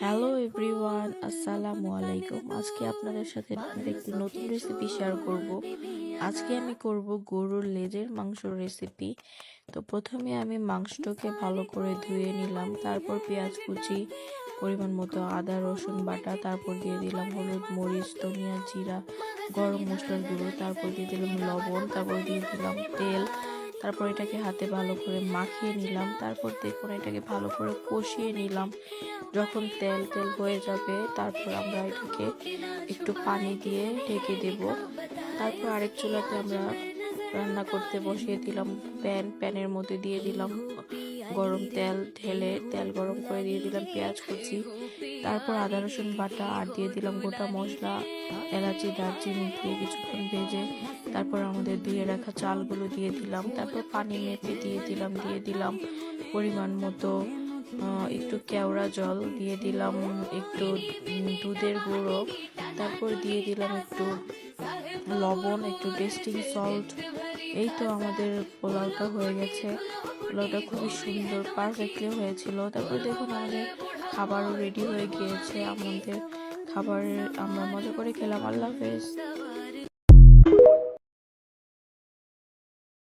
Hello everyone আসসালামু আলাইকুম। আজকে আপনাদের সাথে একটি নতুন রেসিপি শেয়ার করব। আজকে আমি করব গরুর লেজের মাংস রেসিপি তো প্রথমে আমি মাংসটাকে ভালো করে ধুয়ে নিলাম। তারপর পেঁয়াজ কুচি পরিমাণ মতো আদা রসুন বাটা তারপর দিয়ে দিলাম হলুদ মরিচ ধনিয়া জিরা গরম মশলার গুঁড়ো তারপর দিয়ে দিলাম লবণ তারপর দিয়ে দিলাম তেল। তারপর এটাকে হাতে ভালো করে মাখিয়ে নিলাম। তারপর দেখুন এটাকে ভালো করে কষিয়ে নিলাম। যখন তেল তেল হয়ে যাবে, তারপর আমরা এটাকে একটু পানি দিয়ে ঢেকে দেব। তারপর আরেক চুলাতে আমরা রান্না করতে বসিয়ে দিলাম, প্যান, প্যানের মধ্যে দিয়ে দিলাম। গরম তেল ঢেলে তেল গরম করে দিয়ে দিলাম পেঁয়াজ কুচি। তারপর আদা, রসুন বাটা আর দিয়ে দিলাম গোটা মশলা, এলাচি, দারচিনি দিয়ে কিছুক্ষণ ভেজে তারপর আমাদের ধুয়ে রাখা চালগুলো দিয়ে দিলাম। তারপর পানি মেপে দিয়ে দিলাম দিয়ে দিলাম পরিমাণ মতো একটু কেওড়া জল দিয়ে দিলাম, একটু দুধের গুঁড়ো, তারপর দিয়ে দিলাম একটু লবণ, একটু টেস্টিং সল্ট এই তো আমাদের পোলাওটা হয়ে গেছে। পোলাওটা খুবই সুন্দর পারফেক্টলি হয়েছিল। তারপর দেখুন আমাদের খাবারও রেডি হয়ে গিয়েছে। আমাদের খাবারের আমরা মজা করে খেলাম। আল্লাহ হাফেজ।